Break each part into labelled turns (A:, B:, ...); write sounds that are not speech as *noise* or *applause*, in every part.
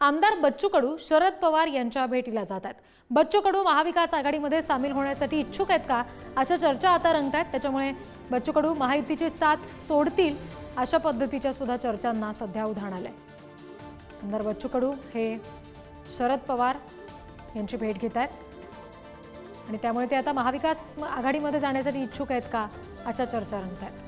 A: आमदार बच्चू कडू शरद पवार यांच्या भेटीला जात आहेत. बच्चू कडू महाविकास आघाडीमध्ये सामील होण्यासाठी इच्छुक आहेत का? अशा चर्चा आता रंगत आहेत त्याच्यामुळे बच्चू कडू महायुतीची साथ सोडतील अशा पद्धतीच्या सुद्धा चर्चांना सध्या उधाण आलंय. आमदार बच्चू कडू हे शरद पवार यांची भेट घेत आहेत. आणि त्यामुळे ते आता महाविकास आघाडीमध्ये जाण्यासाठी इच्छुक आहेत का? अशा चर्चा रंगत आहेत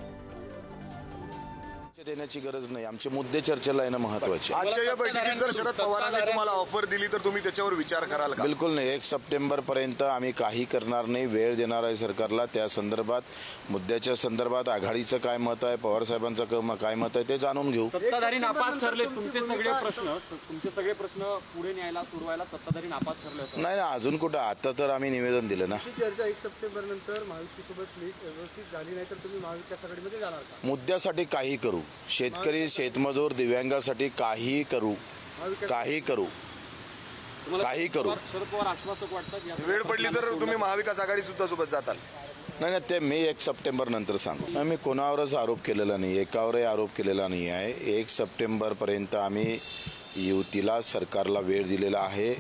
B: देण्याची गरज नाही. आमचे मुद्दे चर्चेला येणं महत्त्वाचे.
C: आजच्या या बैठकीत जर शरद पवारांनी तुम्हाला ऑफर दिली तर तुम्ही त्याच्यावर विचार कराल का?
B: बिलकुल नाही. एक सप्टेंबर पर्यंत आम्ही काही करणार नाही. वेळ देणार आहे सरकारला. त्या संदर्भात मुद्द्याच्या संदर्भात आघाडीचं काय मत आहे पवार साहेबांचं काय मत आहे ते जाणून घेऊ.
D: सत्ताधारी नापास ठरले तुमचे सगळे प्रश्न. तुमचे सगळे प्रश्न पुढे न्यायला सोडवायला सत्ताधारी नापास ठरले
B: नाही ना अजून कुठं? आता तर आम्ही निवेदन दिलं ना.
E: ही चर्चा एक सप्टेंबर नंतर महायुतीसोबत व्यवस्थित झाली नाही तर तुम्ही महाविकास आघाडीमध्ये जाणार का?
B: मुद्द्यासाठी काही करू. शेतकरी शेतमजूर दिव्यांगासाठी काही करू काही करू
D: तुम्हाला
B: काही करू.
D: पवार- शरद पवार आश्वासक वाटतात या
C: वेळ पडली तर तुम्ही महाविकास आघाडी सुद्धा सोबत जाताल.
B: नाही नाही ते मी एक सप्टेंबर नंतर सांगू मी कोणावरच आरोप केलेला नाही एकावरही आरोप केलेला नाही आहे एक सप्टेंबर पर्यंत आम्ही युतीला सरकारला वेळ दिलेला आहे.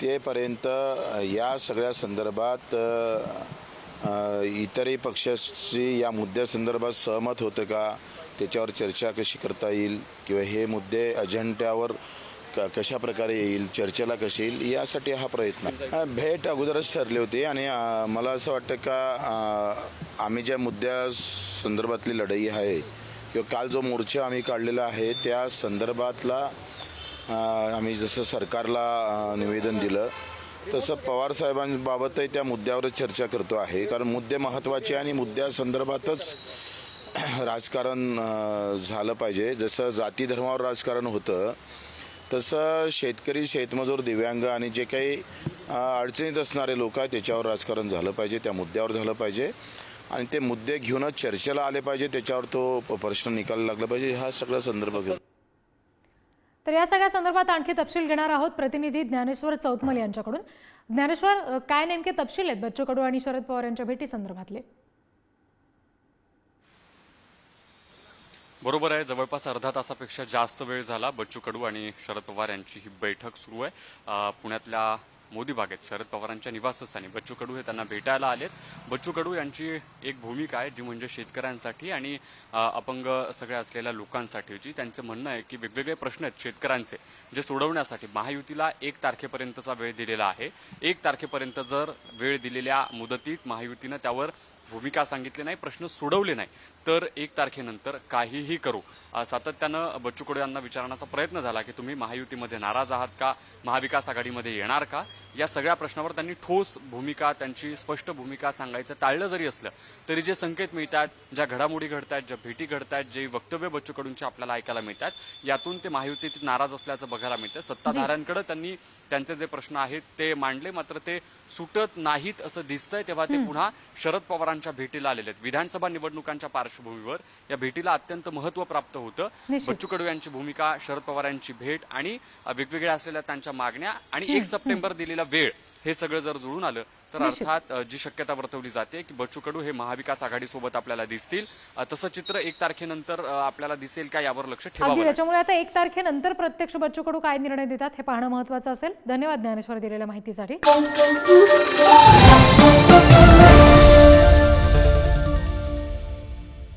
B: तेपर्यंत या सगळ्या संदर्भात इतरही पक्षाशी या मुद्द्यासंदर्भात सहमत होतं का? त्याच्यावर चर्चा कशी करता येईल किंवा हे मुद्दे अजेंड्यावर क- कशा प्रकारे येईल चर्चेला कशी येईल यासाठी हा प्रयत्न भेट अगोदरच ठरली होती आणि मला असं वाटतं का आम्ही ज्या मुद्द्या संदर्भातली लढाई आहे किंवा काल जो मोर्चा आम्ही काढलेला आहे त्या संदर्भातला आम्ही जसं सरकारला निवेदन दिलं तसं पवार साहेबांबाबतही त्या मुद्द्यावर चर्चा करतो आहे. कारण मुद्दे महत्त्वाचे आणि मुद्द्यासंदर्भातच *clears throat* राजकारण झालं पाहिजे. जसं जाती धर्मावर राजकारण होतं तसं शेतकरी शेतमजूर दिव्यांग आणि जे काही अडचणीत असणारे लोक आहेत त्याच्यावर राजकारण झालं पाहिजे त्या मुद्द्यावर झालं पाहिजे. आणि ते मुद्दे घेऊनच चर्चेला आले पाहिजे त्याच्यावर तो प- प्रश्न निकाला लागला पाहिजे. हा सगळा संदर्भ घेऊन.
A: तर या सगळ्या संदर्भात आणखी तपशील घेणार आहोत. प्रतिनिधी ज्ञानेश्वर चौतमल यांच्याकडून. ज्ञानेश्वर काय नेमके तपशील आहेत बच्चू कडू आणि शरद पवार यांच्या भेटी संदर्भातले
D: बरोबर आहे. जवळपास अर्धा तासापेक्षा जास्त वेळ झाला बच्चू कडू आणि शरद पवार यांची ही बैठक सुरू आहे. पुण्यातल्या मोदी बागेत शरद पवारांच्या निवासस्थानी बच्चू कडू हे त्यांना भेटायला आलेत. बच्चू कडू यांची एक भूमिका आहे जी म्हणजे शेतकऱ्यांसाठी आणि अपंग सगळ्या असलेल्या लोकांसाठी जी त्यांचं म्हणणं आहे की वेगवेगळे प्रश्न आहेत शेतकऱ्यांचे जे सोडवण्यासाठी. महायुतीला एक तारखेपर्यंतचा वेळ दिलेला आहे. एक तारखेपर्यंत जर वेळ दिलेल्या मुदतीत महायुतीनं त्यावर भूमिका सांगितली नाही प्रश्न सोडवले नाही. तर एक तारखेनंतर काहीही करू. सातत्यानं बच्चू कडू यांना विचारण्याचा प्रयत्न झाला की तुम्ही महायुतीमध्ये नाराज आहात का? महाविकास आघाडीमध्ये येणार का? या सगळ्या प्रश्नावर त्यांनी ठोस भूमिका त्यांची स्पष्ट भूमिका सांगायचं टाळलं जरी असलं तरी जे संकेत मिळतात ज्या घडामोडी घडतायत ज्या भेटी घडतायत जे वक्तव्य बच्चू कडूंचे आपल्याला ऐकायला मिळतात यातून ते महायुतीत नाराज असल्याचं बघायला मिळतं. सत्ताधाऱ्यांकडे त्यांनी त्यांचे जे प्रश्न आहेत ते मांडले मात्र ते सुटत नाहीत असं दिसतंय. तेव्हा ते पुन्हा शरद पवारांच्या भेटीला आलेले आहेत विधानसभा निवडणुकांच्या पार्श्वभूमीवर या भेटीला अत्यंत महत्त्व प्राप्त होतं. बच्चू कडू यांची भूमिका शरद पवार यांची भेट आणि वेगवेगळ्या असलेल्या त्यांच्या मागण्या आणि एक सप्टेंबर दिलेला वेळ हे सगळं जर जुळून आलं तर. अर्थात जी शक्यता वर्तवली जाते की बच्चू कडू हे महाविकास आघाडी सोबत आपल्याला दिसतील तसं चित्र एक तारखेनंतर आपल्याला दिसेल का यावर लक्ष ठेवावं लागेल.
A: त्याच्यामुळे आता एक तारखेनंतर प्रत्यक्ष बच्चू कडू काय निर्णय देतात हे पाहणं महत्वाचं असेल धन्यवाद ज्ञानेश्वर दिलेल्या माहितीसाठी